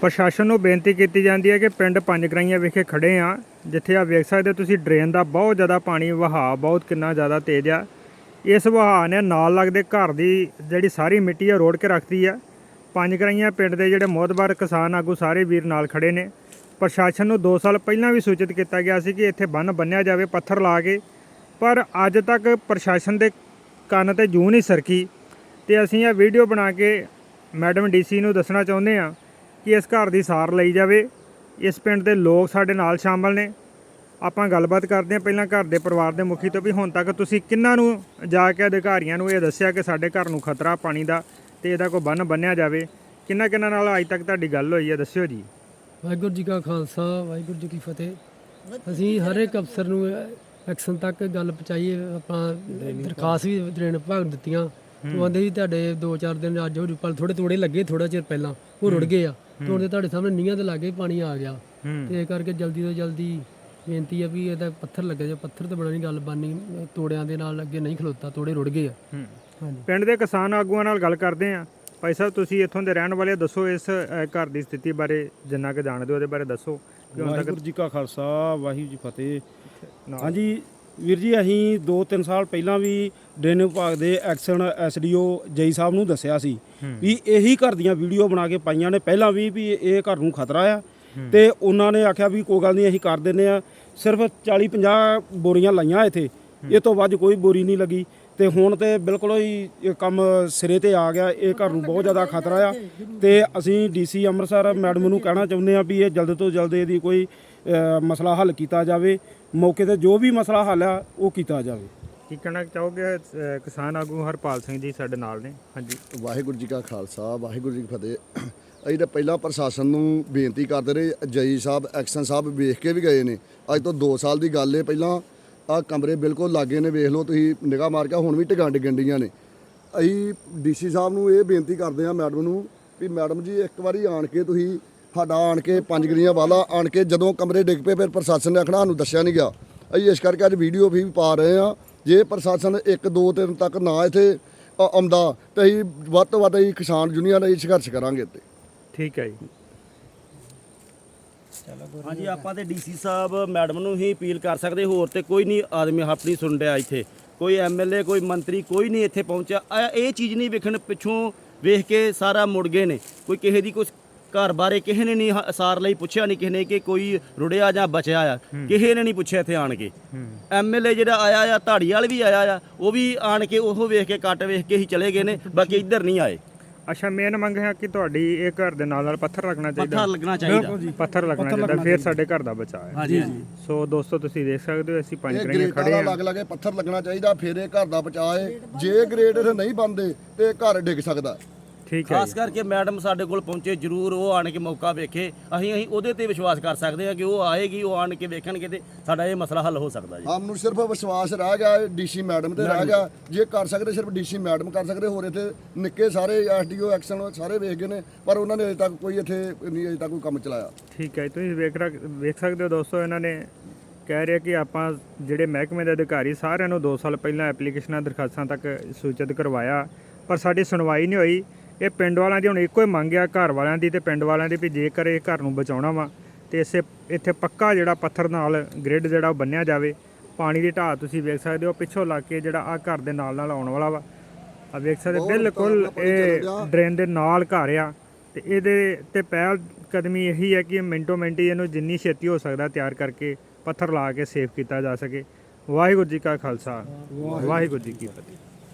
ਪ੍ਰਸ਼ਾਸਨ ਨੂੰ ਬੇਨਤੀ ਕੀਤੀ ਜਾਂਦੀ ਹੈ ਕਿ ਪਿੰਡ ਪੰਜ ਗਰਾਈਆਂ ਵਿਖੇ ਖੜੇ ਆ ਜਿੱਥੇ ਆ ਵੇਖ ਸਕਦੇ ਹੋ ਤੁਸੀਂ ਡਰੇਨ ਦਾ ਬਹੁਤ ਜ਼ਿਆਦਾ ਪਾਣੀ ਵਹਾਅ, ਬਹੁਤ ਕਿੰਨਾ ਜ਼ਿਆਦਾ ਤੇਜ਼ ਆ। ਇਸ ਵਹਾਅ ਨੇ ਨਾਲ ਲੱਗਦੇ ਘਰ ਦੀ ਜਿਹੜੀ ਸਾਰੀ ਮਿੱਟੀ ਆ, ਰੋੜ ਕੇ ਰੱਖਦੀ ਆ। ਪੰਜ ਗਰਾਈਆਂ ਪਿੰਡ ਦੇ ਜਿਹੜੇ ਮੋਹਤਬਾਰ ਕਿਸਾਨ ਆਗੂ ਸਾਰੇ ਵੀਰ ਨਾਲ ਖੜੇ ਨੇ। ਪ੍ਰਸ਼ਾਸਨ ਨੂੰ 2 ਸਾਲ ਪਹਿਲਾਂ ਵੀ ਸੂਚਿਤ ਕੀਤਾ ਗਿਆ ਸੀ ਕਿ ਇੱਥੇ ਬੰਨ ਬੰਨਿਆ ਜਾਵੇ, ਪੱਥਰ ਲਾ ਕੇ। ਪਰ ਅੱਜ ਤੱਕ ਪ੍ਰਸ਼ਾਸਨ ਦੇ ਕੰਨ ਤੇ ਜੂ ਨਹੀਂ ਸਰਕੀ। ਤੇ ਅਸੀਂ ਇਹ ਵੀਡੀਓ ਬਣਾ ਕੇ ਮੈਡਮ ਡੀਸੀ ਨੂੰ ਦੱਸਣਾ ਚਾਹੁੰਦੇ ਹਾਂ ਕਿ ਇਸ ਘਰ ਦੀ ਸਾਰ ਲਈ ਜਾਵੇ। ਇਸ ਪਿੰਡ ਦੇ ਲੋਕ ਸਾਡੇ ਨਾਲ ਸ਼ਾਮਲ ਨੇ। ਆਪਾਂ ਗੱਲਬਾਤ ਕਰਦੇ ਹਾਂ ਪਹਿਲਾਂ ਘਰ ਦੇ ਪਰਿਵਾਰ ਦੇ ਮੁਖੀ ਤੋਂ ਵੀ ਹੁਣ ਤੱਕ ਤੁਸੀਂ ਕਿੰਨਾਂ ਨੂੰ ਜਾ ਕੇ ਅਧਿਕਾਰੀਆਂ ਨੂੰ ਇਹ ਦੱਸਿਆ ਕਿ ਸਾਡੇ ਘਰ ਨੂੰ ਖਤਰਾ ਪਾਣੀ ਦਾ ਤੇ ਇਹਦਾ ਕੋਈ ਬੰਨ ਬੰਨਿਆ ਜਾਵੇ। ਕਿੰਨਾ ਕਿੰਨਾ ਨਾਲ ਅੱਜ ਤੱਕ ਤੁਹਾਡੀ ਗੱਲ ਹੋਈ ਹੈ ਦੱਸਿਓ ਜੀ। ਵਾਹਿਗੁਰੂ ਜੀ ਕਾ ਖਾਲਸਾ ਵਾਹਿਗੁਰੂ ਜੀ ਕੀ ਫਤਿਹ। ਅਸੀਂ ਹਰ ਇੱਕ ਅਫਸਰ ਨੂੰ ਐਕਸ਼ਨ ਤੱਕ ਗੱਲ ਪਹੁੰਚਾਈਏ ਆਪਾਂ ਦਰਖਾਸਤ ਵੀ ਡਰੇਨ ਵਿਭਾਗ ਦਿੱਤੀਆਂ। ਉਹ ਆਂਦੇ ਜੀ ਤੁਹਾਡੇ 2-4 ਦਿਨ ਅੱਜ ਹੋ ਜੂ ਪਰ ਥੋੜੇ ਥੋੜੇ ਲੱਗੇ ਥੋੜਾ ਚਿਰ ਪਹਿਲਾਂ। ਉਹ ਰੁੜ ਗਏ ਆ। ਤੇ ਹੁਣ ਤੇ ਤੁਹਾਡੇ ਸਾਹਮਣੇ ਨੀਹਾਂ ਦੇ ਲਾਗੇ ਪਾਣੀ ਆ ਗਿਆ ਹੂੰ ਤੇ ਇਹ ਕਰਕੇ ਜਲਦੀ ਤੋਂ ਜਲਦੀ ਬੇਨਤੀ ਆ ਵੀ ਇਹਦਾ ਪੱਥਰ ਲੱਗੇ ਜੇ ਪੱਥਰ ਤੇ ਬਣਾਣੀ ਗੱਲ ਬਾਨੀ ਤੋੜਿਆਂ ਦੇ ਨਾਲ ਅੱਗੇ ਨਹੀਂ ਖਲੋਤਾ ਤੋੜੇ ਰੁੜ ਗਏ ਆ। ਹੂੰ। ਹਾਂਜੀ। ਪਿੰਡ ਦੇ ਕਿਸਾਨ ਆਗੂਆਂ ਨਾਲ ਗੱਲ ਕਰਦੇ ਆ। ਭਾਈ ਸਾਹਿਬ ਤੁਸੀਂ ਇੱਥੋਂ ਦੇ ਰਹਿਣ ਵਾਲੇ ਦੱਸੋ ਇਸ ਘਰ ਦੀ ਸਥਿਤੀ ਬਾਰੇ ਜਿੰਨਾ ਕਿ ਜਾਣਦੇ ਹੋ ਉਹਦੇ ਬਾਰੇ ਦੱਸੋ। ਵਾਹਿਗੁਰੂ ਜੀ ਕਾ ਖਾਲਸਾ ਵਾਹਿਗੁਰੂ ਜੀ ਫਤਿਹ। ਹਾਂਜੀ ਵੀਰ ਜੀ ਅਸੀਂ 2-3 ਸਾਲ ਪਹਿਲਾਂ ਵੀ ਡਰੇਨ ਵਿਭਾਗ ਦੇ ਐਕਸ਼ਨ ਐਸਡੀਓ ਜਈ ਸਾਹਿਬ ਨੂੰ ਦੱਸਿਆ ਸੀ ਵੀ ਇਹੀ ਘਰ ਦੀਆਂ ਵੀਡੀਓ ਬਣਾ ਕੇ ਪਾਈਆਂ ਨੇ। ਪਹਿਲਾਂ ਵੀ ਵੀ ਇਹ ਘਰ ਨੂੰ ਖਤਰਾ ਆ ਤੇ ਉਹਨਾਂ ਨੇ ਆਖਿਆ ਵੀ ਕੋਈ ਗੱਲ ਨਹੀਂ ਅਸੀਂ ਕਰ ਦਿੰਨੇ ਆ। ਸਿਰਫ 40-50 ਬੋਰੀਆਂ ਲਾਈਆਂ ਇੱਥੇ। ਇਹ ਤੋਂ ਵੱਧ ਕੋਈ ਬੋਰੀ ਨਹੀਂ ਲੱਗੀ। ਤੇ ਹੁਣ ਤੇ ਬਿਲਕੁਲ ਹੀ ਕੰਮ ਸਿਰੇ ਤੇ ਆ ਗਿਆ। ਇਹ ਘਰ ਨੂੰ ਬਹੁਤ ਜ਼ਿਆਦਾ ਖਤਰਾ ਆ। ਤੇ ਅਸੀਂ ਡੀਸੀ ਅੰਮ੍ਰਿਤਸਰ ਮੈਡਮ ਨੂੰ ਕਹਿਣਾ ਚਾਹੁੰਦੇ ਆ ਵੀ ਇਹ ਜਲਦ ਤੋਂ ਜਲਦ ਇਹਦੀ ਕੋਈ ਮਸਲਾ ਹੱਲ ਕੀਤਾ ਜਾਵੇ ਮੌਕੇ ਤੇ ਜੋ ਵੀ ਮਸਲਾ ਹੱਲ ਆ ਉਹ ਕੀਤਾ ਜਾਵੇ। ਕੀ ਕਹਿਣਾ ਚਾਹੋਗੇ ਅ, ਕਿਸਾਨ ਆਗੂ ਹਰਪਾਲ ਸਿੰਘ ਜੀ ਸਾਡੇ ਨਾਲ ਨੇ? ਹਾਂਜੀ। ਵਾਹਿਗੁਰੂ ਜੀ ਕਾ ਖਾਲਸਾ ਵਾਹਿਗੁਰੂ ਜੀ ਕੀ ਫਤਿਹ। ਅਸੀਂ ਤਾਂ ਪਹਿਲਾਂ ਪ੍ਰਸ਼ਾਸਨ ਨੂੰ ਬੇਨਤੀ ਕਰਦੇ ਰਹੇ ਜਈ ਸਾਹਿਬ ਐਕਸ਼ਨ ਸਾਹਿਬ ਵੇਖ ਕੇ ਵੀ ਗਏ ਨੇ। ਅੱਜ ਤੋਂ 2 ਸਾਲ ਦੀ ਗੱਲ ਏ ਪਹਿਲਾਂ ਆ ਕਮਰੇ ਬਿਲਕੁਲ ਲਾਗੇ ਨੇ ਵੇਖ ਲਓ ਤੁਸੀਂ ਨਿਗਾਹ ਮਾਰ ਕੇ ਹੁਣ ਵੀ ਟਿਕਾਂ ਡਿੱਗਣ ਡੀਆਂ ਨੇ। ਅਸੀਂ ਡੀਸੀ ਸਾਹਿਬ ਨੂੰ ਇਹ ਬੇਨਤੀ ਕਰਦੇ ਹਾਂ ਮੈਡਮ ਨੂੰ ਵੀ ਮੈਡਮ ਜੀ ਇੱਕ ਵਾਰੀ ਆਣ ਕੇ ਤੁਸੀਂ ਸਾਡਾ ਆਣ ਕੇ ਪੰਜ ਗਰੀਆਂ ਵਾਲਾ ਆਣ ਕੇ ਜਦੋਂ ਕਮਰੇ ਡਿੱਗ ਪਏ, ਫਿਰ ਪ੍ਰਸ਼ਾਸਨ ਨੇ ਆਖਣਾ ਸਾਨੂੰ ਦੱਸਿਆ ਨਹੀਂ ਗਿਆ। ਅਸੀਂ ਇਸ ਕਰਕੇ ਅੱਜ ਵੀਡੀਓ ਵੀ ਪਾ ਰਹੇ ਹਾਂ। ਜੇ ਪ੍ਰਸ਼ਾਸਨ 1 2 ਦਿਨ ਤੱਕ ਨਾ ਇੱਥੇ ਆਉਂਦਾ, ਤੇ ਅਸੀਂ ਵੱਧ ਤੋਂ ਵੱਧ ਅਸੀਂ ਕਿਸਾਨ ਯੂਨੀਅਨ ਅਸੀਂ ਸੰਘਰਸ਼ ਕਰਾਂਗੇ ਇੱਥੇ। ਠੀਕ ਹੈ ਜੀ। ਹਾਂਜੀ, ਆਪਾਂ ਤੇ ਡੀਸੀ ਸਾਹਿਬ, ਮੈਡਮ ਨੂੰ ਹੀ ਅਪੀਲ ਕਰ ਸਕਦੇ, ਹੋਰ ਤੇ ਕੋਈ ਨਹੀਂ, ਆਦਮੀ ਆਪਣੀ ਸੁਣ ਰਿਹਾ ਇੱਥੇ। ਕੋਈ ਐਮਐਲਏ ਕੋਈ ਮੰਤਰੀ, ਕੋਈ ਨਹੀਂ ਇੱਥੇ ਪਹੁੰਚਿਆ। ਆ ਇਹ ਚੀਜ਼ ਨਹੀਂ ਵੇਖਣ ਪਿੱਛੋਂ ਵੇਖ ਕੇ ਸਾਰਾ ਮੁੜ ਗਏ ਨੇ। ਕੋਈ ਕਿਸੇ ਦੀ ਕੁਝ ਘਰ ਬਾਰੇ ਕਿਸੇ ਨੇ ਨਹੀਂ ਹ- ਸਾਰ ਲਈ ਪੁੱਛਿਆ ਨਹੀਂ ਕਿਸੇ ਨੇ ਕਿ ਕੋਈ ਰੁੜਿਆ ਜਾਂ ਬਚਿਆ ਆ। ਕਿਸੇ ਨੇ ਨਹੀਂ ਪੁੱਛਿਆ ਇੱਥੇ ਆਣ ਕੇ। ਐਮਐਲਏ ਜਿਹੜਾ ਆਇਆ ਆ ਧਾੜੀ ਵਾਲ ਵੀ ਆਇਆ ਆ ਉਹ ਵੀ ਆਣ ਕੇ ਉਹ ਵੇਖ ਕੇ ਕੱਟ ਵੇਖ ਕੇ ਹੀ ਚਲੇ ਗਏ ਨੇ ਬਾਕੀ ਇੱਧਰ ਨਹੀਂ ਆਏ। ਅੱਛਾ ਮੇਨ ਮੰਗ ਹੈ ਕਿ ਤੁਹਾਡੀ ਇਹ ਘਰ ਦੇ ਨਾਲ ਨਾਲ ਪੱਥਰ ਲੱਗਣਾ ਚਾਹੀਦਾ। ਪੱਥਰ ਲੱਗਣਾ ਚਾਹੀਦਾ। ਪੱਥਰ ਲੱਗਣਾ ਚਾਹੀਦਾ ਫਿਰ ਸਾਡੇ ਘਰ ਦਾ ਬਚਾਅ ਹੈ। ਹਾਂਜੀ ਹਾਂਜੀ। ਸੋ ਦੋਸਤੋ ਤੁਸੀਂ ਦੇਖ ਸਕਦੇ ਹੋ ਅਸੀਂ ਪੰਜ ਗ੍ਰੇਟਾਂ ਖੜੇ ਦਾ ਆ ਲੱਗ ਲੱਗੇ ਪੱਥਰ ਲੱਗਣਾ ਚਾਹੀਦਾ ਫਿਰ ਇਹ ਘਰ ਦਾ ਬਚਾਅ ਏ ਜੇ ਗ੍ਰੇਡ ਇਹ ਨਹੀਂ ਬੰਦੇ ਤੇ ਘਰ ਡਿੱਗ ਸਕਦਾ। ਠੀਕ ਹੈ ਖਾਸ। ਕਰਕੇ ਮੈਡਮ ਸਾਡੇ ਕੋਲ ਪਹੁੰਚੇ ਜਰੂਰ ਉਹ ਆਣ ਕੇ ਮੌਕਾ ਵੇਖੇ। ਅਸੀਂ ਅਸੀਂ ਉਹਦੇ ਤੇ ਵਿਸ਼ਵਾਸ ਕਰ ਸਕਦੇ ਹਾਂ ਕਿ ਉਹ ਆਏਗੀ ਉਹ ਆਣ ਕੇ ਵੇਖਣਗੇ ਤੇ ਸਾਡਾ ਇਹ ਮਸਲਾ ਹੱਲ ਹੋ ਸਕਦਾ ਜੀ। ਆਮ ਨੂੰ ਸਿਰਫ ਵਿਸ਼ਵਾਸ ਰਹਿ ਗਿਆ ਡੀਸੀ ਮੈਡਮ ਤੇ ਰਹਿ ਗਿਆ। ਜੇ ਕਰ ਸਕਦੇ ਸਿਰਫ ਡੀਸੀ ਮੈਡਮ ਕਰ ਸਕਦੇ ਹੋਰ ਇੱਥੇ ਨਿੱਕੇ ਸਾਰੇ ਐਸਡੀਓ ਐਕਸ਼ਨ ਸਾਰੇ ਵੇਖ ਗਏ ਨੇ ਪਰ ਉਹਨਾਂ ਨੇ ਅਜੇ ਤੱਕ ਕੋਈ ਇੱਥੇ ਨਹੀਂ ਅਜੇ ਤੱਕ ਕੋਈ ਕੰਮ ਚਲਾਇਆ। ਠੀਕ ਹੈ ਤੁਸੀਂ ਵੇਖ ਵੇਖ ਸਕਦੇ ਹੋ ਦੋਸਤੋ ਇਹਨਾਂ ਨੇ ਕਹਿ ਰਿਹਾ ਕਿ ਆਪਾਂ ਜਿਹੜੇ ਮਹਿਕਮੇ ਦੇ ਅਧਿਕਾਰੀ ਸਾਰਿਆਂ ਨੂੰ 2 ਸਾਲ ਪਹਿਲਾਂ ਐਪਲੀਕੇਸ਼ਨਾਂ ਦਰਖਾਸਤਾਂ ਤੱਕ ਸੂਚਿਤ ਕਰਵਾਇਆ ਪਰ ਸਾਡੀ ਸੁਣਵਾਈ ਨਹੀਂ ਹੋਈ। ਇਹ ਪਿੰਡ ਵਾਲਿਆਂ ਦੀ ਹੁਣ ਇੱਕੋ ਹੀ ਮੰਗ ਆ ਘਰ ਵਾਲਿਆਂ ਦੀ ਤੇ ਪਿੰਡ ਵਾਲਿਆਂ ਦੀ ਵੀ ਜੇਕਰ ਇਹ ਘਰ ਨੂੰ ਬਚਾਉਣਾ ਵਾ ਤੇ ਇਸੇ ਇੱਥੇ ਪੱਕਾ ਜਿਹੜਾ ਪੱਥਰ ਨਾਲ ਗ੍ਰਿਡ ਜਿਹੜਾ ਉਹ ਬੰਨਿਆ ਜਾਵੇ ਪਾਣੀ ਦੀ ਢਾਹ ਤੁਸੀਂ ਵੇਖ ਸਕਦੇ ਹੋ ਪਿੱਛੋਂ ਲੱਗ ਕੇ ਜਿਹੜਾ ਆ ਘਰ ਦੇ ਨਾਲ ਨਾਲ ਆਉਣ ਵਾਲਾ ਵਾ। ਆ ਵੇਖ ਸਕਦੇ ਬਿਲਕੁਲ ਇਹ। ਡਰੇਨ ਦੇ ਨਾਲ ਘਰ ਆ ਤੇ ਇਹਦੇ ਤੇ ਪਹਿਲ ਕਦਮੀ ਇਹੀ ਹੈ ਕਿ ਮਿੰਟੋ ਮਿੰਟ ਇਹਨੂੰ ਜਿੰਨੀ ਛੇਤੀ ਹੋ ਸਕਦਾ ਤਿਆਰ ਕਰਕੇ ਪੱਥਰ ਲਾ ਕੇ ਸੇਫ ਕੀਤਾ ਜਾ ਸਕੇ। ਵਾਹਿਗੁਰੂ ਜੀ ਕਾ ਖਾਲਸਾ ਵਾਹਿਗੁਰੂ ਜੀ ਕੀ ਫਤਿਹ।